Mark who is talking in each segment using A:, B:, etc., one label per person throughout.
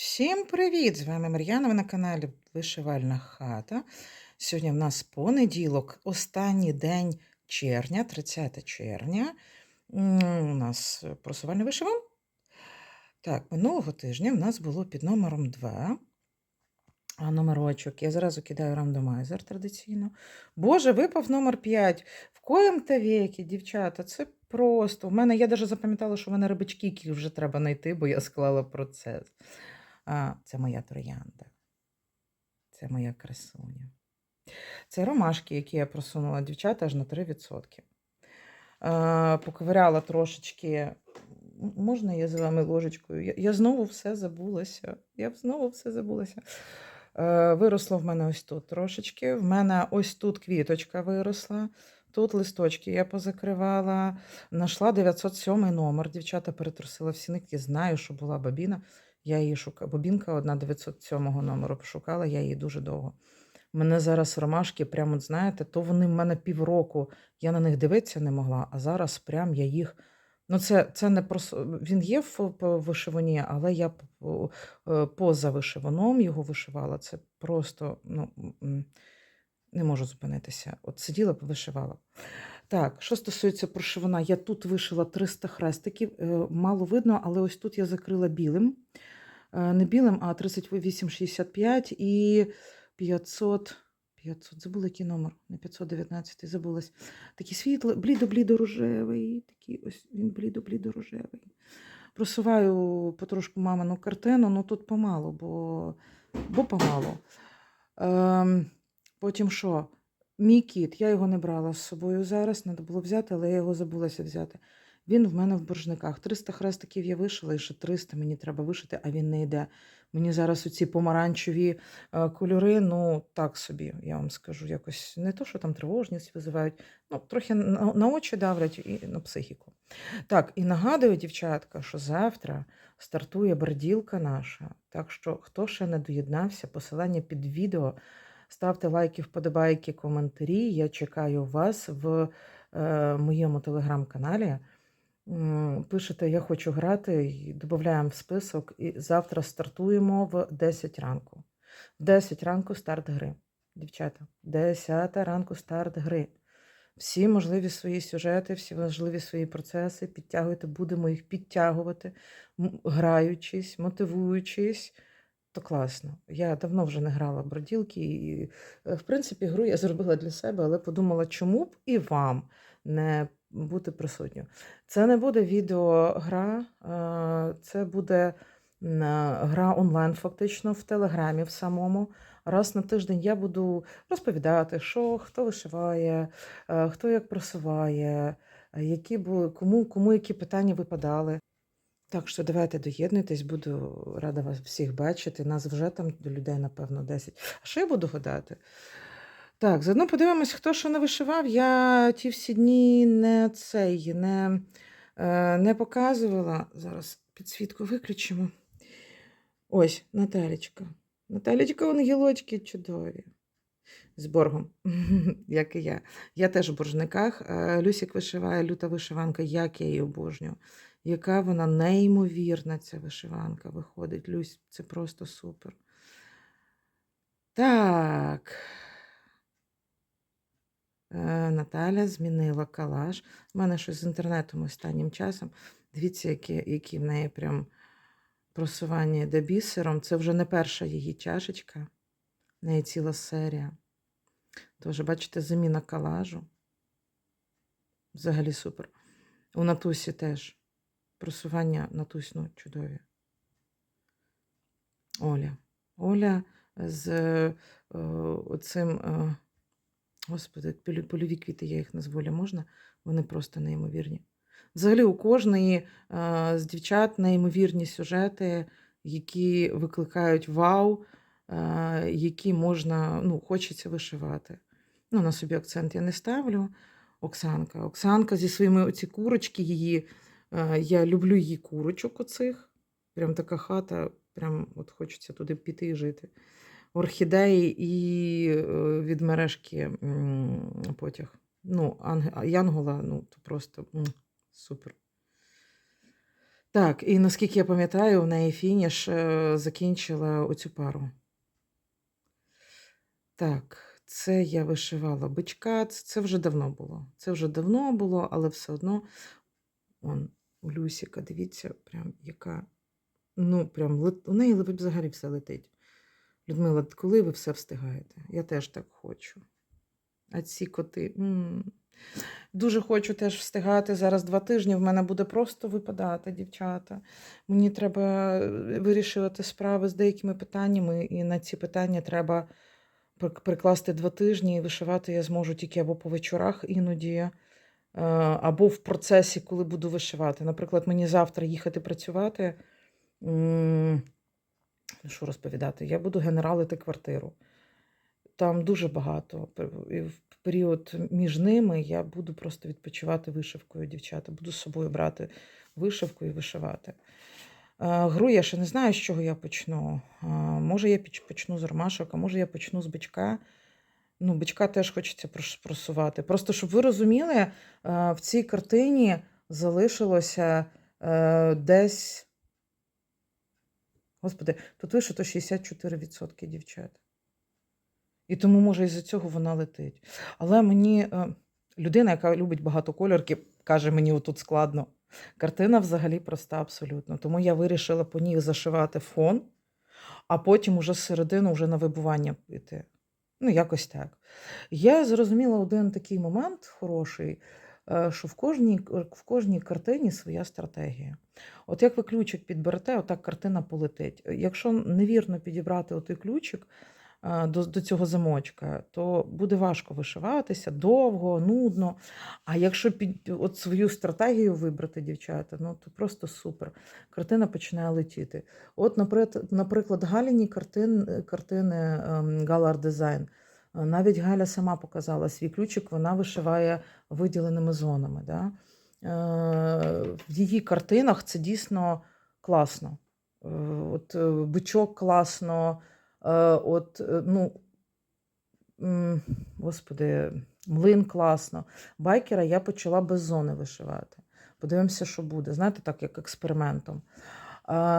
A: Всім привіт! З вами Мар'яна, ви на каналі Вишивальна хата. Сьогодні в нас понеділок, останній день червня, 30 червня. У нас просувальний вишиван. Так, минулого тижня в нас було під номером 2. А номерочок я зразу кидаю рандомайзер традиційно. Боже, випав номер 5. В коєм та віки, дівчата, це просто. У мене я навіть запам'ятала, що в мене рибачки, яких вже треба знайти, бо я склала процес. А, це моя троянда. Це моя красуня. Це ромашки, які я просунула дівчата аж на 3%. Е, поковиряла трошечки. Можна я з вами ложечкою? Я, я знову все забулася. Я знову все забулася. Е, виросло в мене ось тут трошечки. В мене ось тут квіточка виросла. Тут листочки я позакривала. Нашла 907 номер. Дівчата перетрусила всі нитки. Знаю, що була бабіна. Я її шукала. Бобінка одна 907 номеру пошукала, я її дуже довго. Мене зараз ромашки, прямо, знаєте, то вони в мене півроку, я на них дивитися не могла, а зараз прям я їх. Ну, це, це не просто. Він є в вишивані, але я е, поза вишиваном його вишивала. Це просто ну, не можу зупинитися. От сиділа, вишивала. Так, що стосується прошивана, я тут вишила 300 хрестиків. е, Мало видно, але ось тут я закрила білим. Е, Не білим, а 3865 і 500. 500, забула який номер, не 519, забулась. Такий світлий, блідо-блідо-рожевий. Такий ось він блідо-блідо-рожевий. Просуваю потрошку мамину картину, ну тут помалу, бо, бо помалу. Ем, потім що? Мій кіт, я його не брала з собою зараз, треба було взяти, але я його забулася взяти. Він в мене в боржниках. 300 хрестиків я вишила, і ще 300 мені треба вишити, а він не йде. Мені зараз оці помаранчеві е, кольори, ну так собі, я вам скажу, якось не то, що там тривожність визивають, ну трохи на, очі давлять і на психіку. Так, і нагадую, дівчатка, що завтра стартує берділка наша. Так що, хто ще не доєднався, посилання під відео. Ставте лайки, вподобайки, коментарі. Я чекаю вас в е, моєму телеграм-каналі. Пишете, я хочу грати, і додаємо в список. І завтра стартуємо в 10 ранку. В 10 ранку старт гри. Дівчата, 10 ранку старт гри. Всі можливі свої сюжети, всі можливі свої процеси підтягуйте, будемо їх підтягувати, граючись, мотивуючись. То класно. Я давно вже не грала броділки, і, е, в принципі, гру я зробила для себе, але подумала, чому б і вам не бути присутньою. Це не буде відеогра, е, це буде е, гра онлайн, фактично, в Телеграмі в самому. Раз на тиждень я буду розповідати, що хто вишиває, е, хто як просуває, які були, кому, кому які питання випадали. Так що давайте доєднуйтесь, буду рада вас всіх бачити. Нас вже там до людей, напевно, 10. А що я буду гадати? Так, заодно подивимось, хто що не вишивав. Я ті всі дні не цей не, е, не показувала. Зараз підсвітку виключимо. Ось, Наталічка. Наталічка, вон чудові. З боргом, як і я. Я теж в боржниках. Е, Люсік вишиває, люта вишиванка, як я її обожнюю. Яка вона неймовірна, ця вишиванка виходить. Люсь, це просто супер. Так. Е, Наталя змінила калаш. У мене щось з інтернетом останнім часом. Дивіться, які, які в неї прям просування йде бісером. Це вже не перша її чашечка. В неї ціла серія. Тож, бачите, заміна калажу. Взагалі супер. У Натусі теж. Просування Натусь, ну, чудові. Оля. Оля з е, оцим, е, господи, польові квіти, я їх назву, можна? Вони просто неймовірні. Взагалі, у кожної з дівчат неймовірні сюжети, які викликають вау, які можна, ну, хочеться вишивати. Ну, на собі акцент я не ставлю. Оксанка. Оксанка зі своїми оці курочки її. Я люблю її курочок оцих. Прям така хата, прям от хочеться туди піти і жити. Орхідеї і е, від мережки потяг. Ну. Янгола, ну, то просто супер. Так, і наскільки я пам'ятаю, в неї фініш е, закінчила оцю пару. Так, це я вишивала бичка. Це, вже давно було. Це вже давно було, але все одно. Он, у Люсіка, дивіться, прям яка. Ну, прям у неї взагалі все летить. Людмила, коли ви все встигаєте? Я теж так хочу. А ці коти. м. Дуже хочу теж встигати. Зараз два тижні в мене буде просто випадати, дівчата. Мені треба е, вирішувати справи з деякими питаннями, і на ці питання треба прикласти два тижні, і вишивати я зможу тільки або по вечорах іноді, е, або в процесі, коли буду вишивати. Наприклад, мені завтра їхати працювати. Що розповідати? Я буду генералити квартиру. Там дуже багато. І в період між ними я буду просто відпочивати вишивкою, дівчата. Буду з собою брати вишивку і вишивати. Е, Гру я ще не знаю, з чого я почну. Е, Може, я почну з ромашок, а може, я почну з бичка. Ну, бичка теж хочеться просувати. Просто щоб ви розуміли, е, в цій картині залишилося десь. Господи, тут вишито 64% дівчат. І тому, може, із-за цього вона летить. Але мені е, людина, яка любить багато кольорки, каже, мені отут складно. Картина взагалі проста абсолютно. Тому я вирішила по ній зашивати фон, а потім уже середину вже на вибування піти. Ну, якось так. Я зрозуміла один такий момент хороший, що в кожній, в кожній картині своя стратегія. От як ви ключик підберете, отак картина полетить. Якщо невірно підібрати отой ключик е, до, до цього замочка, то буде важко вишиватися, довго, нудно. А якщо під от свою стратегію вибрати, дівчата, ну то просто супер. Картина починає летіти. От, наприклад, наприклад Галіні картин, картини ем, Галар Дизайн. Навіть Галя сама показала свій ключик, вона вишиває виділеними зонами. Да? Е, В її картинах це дійсно класно. Е, От е, бичок класно, от, ну, господи, млин класно. Байкера я почала без зони вишивати. Подивимося, що буде. Знаєте, так, як експериментом.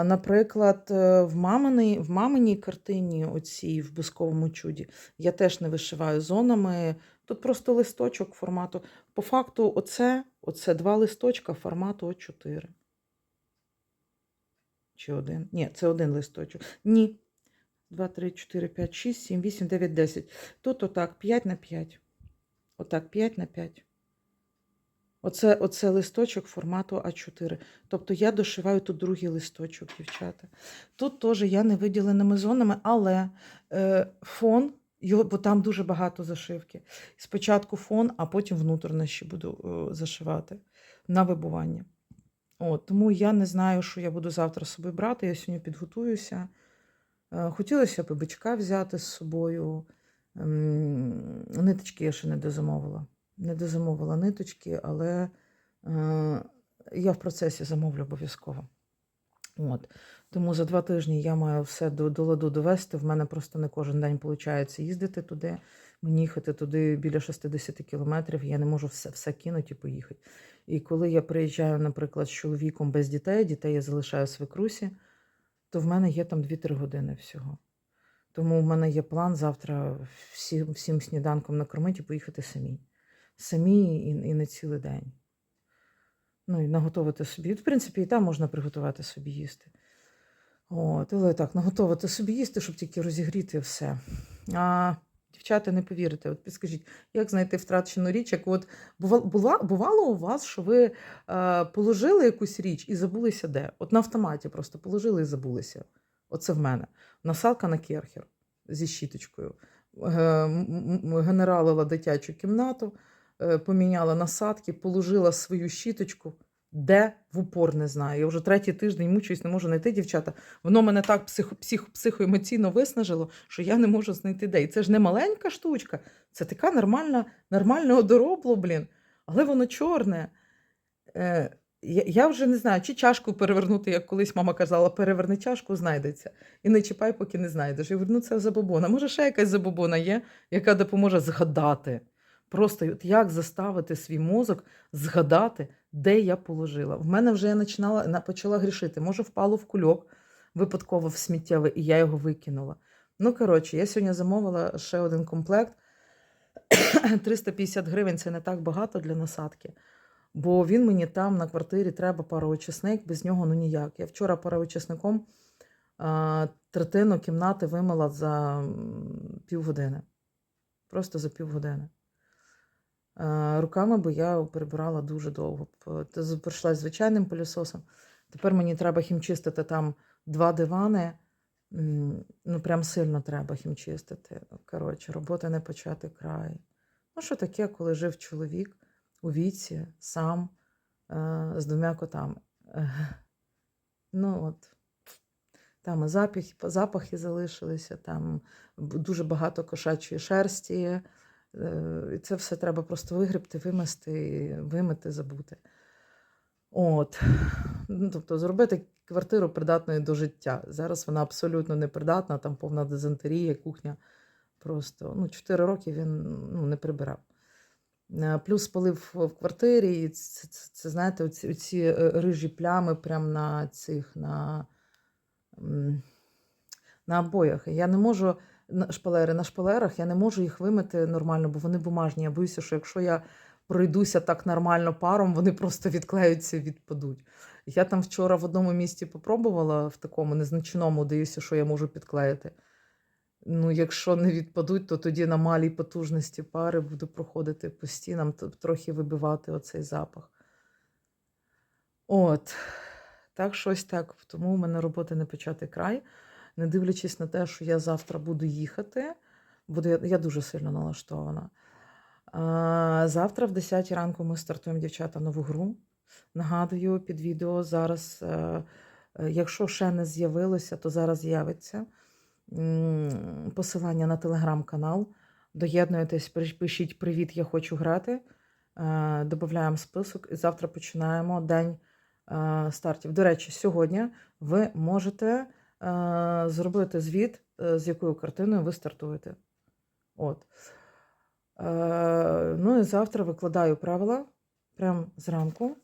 A: Наприклад, е, в маминій, в маминій картині, оцій в бусковому чуді, я теж не вишиваю зонами. Тут просто листочок формату. По факту, оце, оце два листочка формату А4. Чи один? Ні, це один листочок. Ні. 2, 3, 4, 5, 6, 7, 8, 9, 10. Тут отак 5 на 5. Отак 5 на 5. Оце, оце листочок формату А4. Тобто я дошиваю тут другий листочок, дівчата. Тут теж я не виділеними зонами, але е, фон, його, бо там дуже багато зашивки. Спочатку фон, а потім внутрішні буду е, зашивати на вибування. От, тому я не знаю, що я буду завтра з собою брати. Я сьогодні підготуюся. Е, Хотілося б бичка взяти з собою. Ем, Ниточки я ще не дозамовила. Не дозамовила ниточки, але е, я в процесі замовлю обов'язково. От. Тому за два тижні я маю все до, до ладу довести. В мене просто не кожен день виходить їздити туди. Мені їхати туди біля 60 кілометрів, я не можу все, все кинути і поїхати. І коли я приїжджаю, наприклад, з чоловіком без дітей, дітей я залишаю свекрусі, то в мене є там 2-3 години всього. Тому в мене є план завтра всім, всім сніданком накормити і поїхати самі. Самі і, і не цілий день. Ну, і наготовити собі. В принципі, і там можна приготувати собі їсти. От, але так, наготовити собі їсти, щоб тільки розігріти все. А дівчата, не повірите, от підскажіть, як знайти втрачену річ? Як от була, бувало у вас, що ви е, положили якусь річ і забулися де? От на автоматі просто положили і забулися. Оце в мене. Насалка на керхер зі щіточкою. Е, Генералила дитячу кімнату, поміняла насадки, положила свою щіточку. Де в упор не знаю. Я вже третій тиждень мучуюсь, не можу знайти дівчата. Воно мене так психо, психо, психоемоційно виснажило, що я не можу знайти де. І це ж не маленька штучка, це така нормальна, нормальне одоробло, блін. Але воно чорне. Е, я, я вже не знаю, чи чашку перевернути, як колись мама казала, переверни чашку, знайдеться. І не чіпай, поки не знайдеш. Я говорю, ну це забобона. Може, ще якась забобона є, яка допоможе згадати. Просто от як заставити свій мозок згадати, де я положила. В мене вже я починала, почала грішити. Може, впало в кульок випадково в сміттєве, і я його викинула. Ну, коротше, я сьогодні замовила ще один комплект. 350 гривень це не так багато для насадки. Бо він мені там на квартирі треба пароочисник, без нього ну ніяк. Я вчора пароочисником третину кімнати вимила за півгодини. Просто за півгодини. А, руками би я прибирала дуже довго. Прийшла звичайним пилісосом. Тепер мені треба хімчистити там два дивани. Ну, прям сильно треба хімчистити. Коротше, роботи не почати край. Ну, що таке, коли жив чоловік у віці, сам, е, з двома котами. Ну, от. Там запахи, запахи залишилися, там дуже багато кошачої шерсті. Е, І це все треба просто вигребти, вимести, вимити, забути. От. Ну, тобто зробити квартиру придатною до життя. Зараз вона абсолютно непридатна, там повна дизентерія, кухня. Просто ну, 4 роки він ну, не прибирав. Е, Плюс спалив в квартирі, і це, це, це знаєте, оці, оці е, рижі плями прямо на цих на, на обоях. Я не можу шпалери на шпалерах, я не можу їх вимити нормально, бо вони бумажні. Я боюся, що якщо я пройдуся так нормально паром, вони просто відклеються і відпадуть. Я там вчора в одному місті попробувала в такому незначному, дивлюся, що я можу підклеїти. Ну, якщо не відпадуть, то тоді на малій потужності пари буду проходити по стінам, трохи вибивати оцей запах. От, так, щось так. Тому в мене роботи не почати край. Не дивлячись на те, що я завтра буду їхати, буду, я, я дуже сильно налаштована. А, завтра в 10 ранку ми стартуємо дівчата нову гру. Нагадую, під відео зараз, е, е, якщо ще не з'явилося, то зараз з'явиться посилання на телеграм-канал. Доєднуйтесь, пишіть привіт, я хочу грати. Е, Додаємо список і завтра починаємо день стартів. До речі, сьогодні ви можете зробити звіт, е, з якою картиною ви стартуєте. От. Е, Ну і завтра викладаю правила прямо зранку.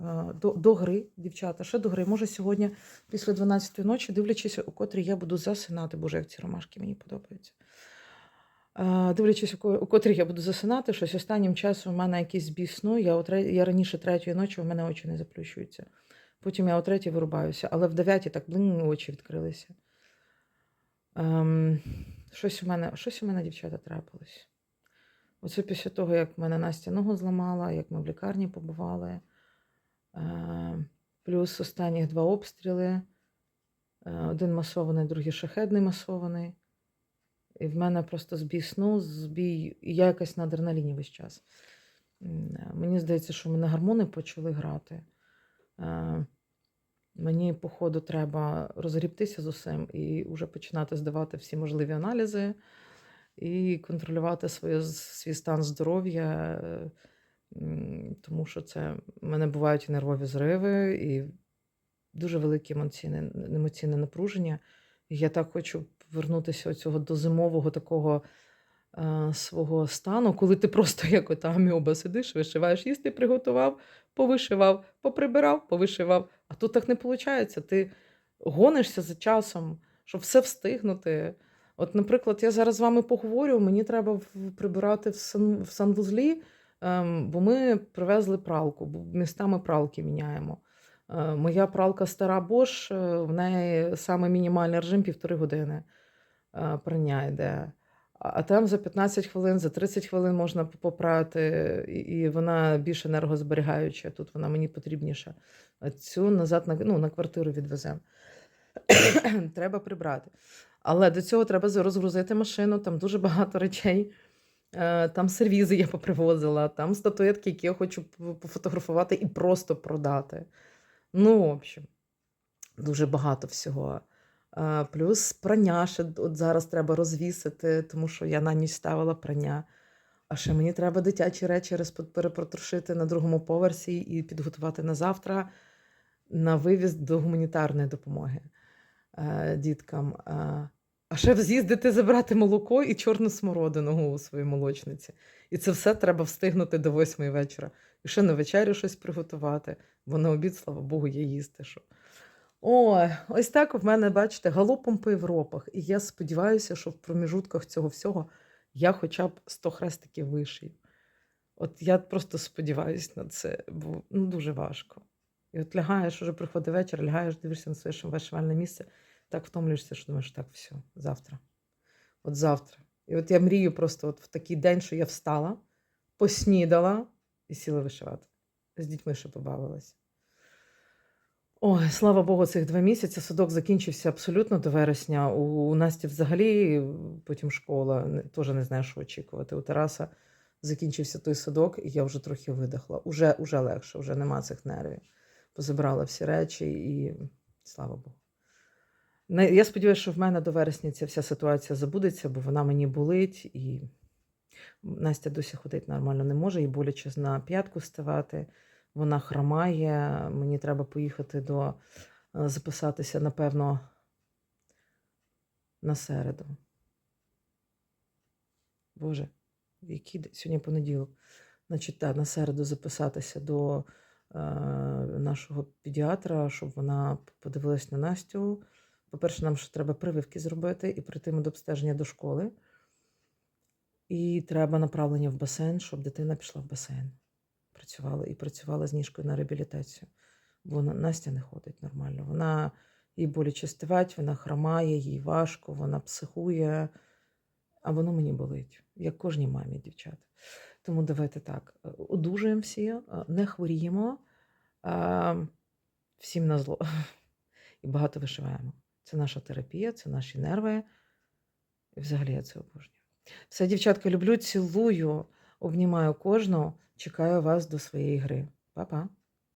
A: е, До, до гри, дівчата, ще до гри. Може, сьогодні після 12 ночі, дивлячись, у котрій я буду засинати. Боже, як ці ромашки мені подобаються. Е, Дивлячись, у котрій я буду засинати, щось останнім часом у мене якийсь збій сну. Я, я раніше третьої ночі, у мене очі не заплющуються. Потім я о третій вирубаюся, але в дев'ятій так блин, очі відкрилися. Ем, щось, у мене, щось у мене, дівчата, трапилось. Оце після того, як мене Настя ногу зламала, як ми в лікарні побували. Е, плюс останніх два обстріли. Е, один масований, другий шахедний масований. І в мене просто збій сну, збій, і я якась на адреналіні весь час. Е, Мені здається, що в мене гормони почали грати. Мені, походу, треба розгрібтися з усім і вже починати здавати всі можливі аналізи і контролювати своє, свій стан здоров'я, е, тому що це в мене бувають і нервові зриви, і дуже велике емоційне, емоційне напруження. І я так хочу повернутися до зимового такого свого стану, коли ти просто як ота сидиш, вишиваєш, їсти приготував, повишивав, поприбирав, повишивав. А тут так не виходить. Ти гонишся за часом, щоб все встигнути. От, наприклад, я зараз з вами поговорю, мені треба прибирати в, сан, в санвузлі, ем, бо ми привезли пралку, бо містами пралки міняємо. Е, моя пралка стара Bosch, е, в неї саме мінімальний режим півтори години е, прання йде. А там за 15 хвилин, за 30 хвилин можна п- поправити, і, і вона більш енергозберігаюча. Тут вона мені потрібніша. А цю назад на, ну, на квартиру відвеземо. треба прибрати. Але до цього треба розгрузити машину, там дуже багато речей. Е, Там сервізи я попривозила, там статуетки, які я хочу пофотографувати і просто продати. Ну, в общем, дуже багато всього. Плюс прання ще от зараз треба розвісити, тому що я на ніч ставила прання. А ще мені треба дитячі речі розп- на другому поверсі і підготувати на завтра на вивіз до гуманітарної допомоги е, діткам. А ще з'їздити забрати молоко і чорну смородину у своїй молочниці. І це все треба встигнути до восьмої вечора. І ще на вечерю щось приготувати, бо на обід, слава Богу, є їсти. що. Ой, ось так в мене, бачите, галопом по Європах. І я сподіваюся, що в проміжутках цього всього я хоча б 100 хрестиків вишию. От я просто сподіваюся на це, бо ну, дуже важко. І от лягаєш, уже приходить вечір, лягаєш, дивишся на своє ши- вишивальне місце, так втомлюєшся, що думаєш, так, все, завтра. От завтра. І от я мрію просто от в такий день, що я встала, поснідала і сіла вишивати. З дітьми ще побавилася. Ой, слава Богу, цих два місяці садок закінчився абсолютно до вересня. У, у Насті взагалі потім школа, теж не знаю, що очікувати. У Тараса закінчився той садок, і я вже трохи видихла. Уже, уже легше, вже нема цих нервів. Позабрала всі речі і слава Богу. Я сподіваюся, що в мене до вересня ця вся ситуація забудеться, бо вона мені болить, і Настя досі ходити нормально не може, і боляче на п'ятку ставати. Вона хромає. Мені треба поїхати до е, записатися, напевно, на середу. Боже, який сьогодні понеділок. Значить, так, на середу записатися до е, нашого педіатра, щоб вона подивилась на Настю. По-перше, нам ще треба прививки зробити і прийти до обстеження до школи. І треба направлення в басейн, щоб дитина пішла в басейн. Працювала і працювала з ніжкою на реабілітацію. Бо Настя не ходить нормально. Вона їй боляче стивать, вона хромає, їй важко, вона психує, а воно мені болить, як кожній мамі, дівчата. Тому давайте так: е, одужуємо всі, е, не хворіємо, всім на зло. І багато вишиваємо. Це наша терапія, це наші нерви. І взагалі я це обожнюю. Все, дівчатка, люблю, цілую, обнімаю кожного. Чекаю вас до своєї гри. Па-па.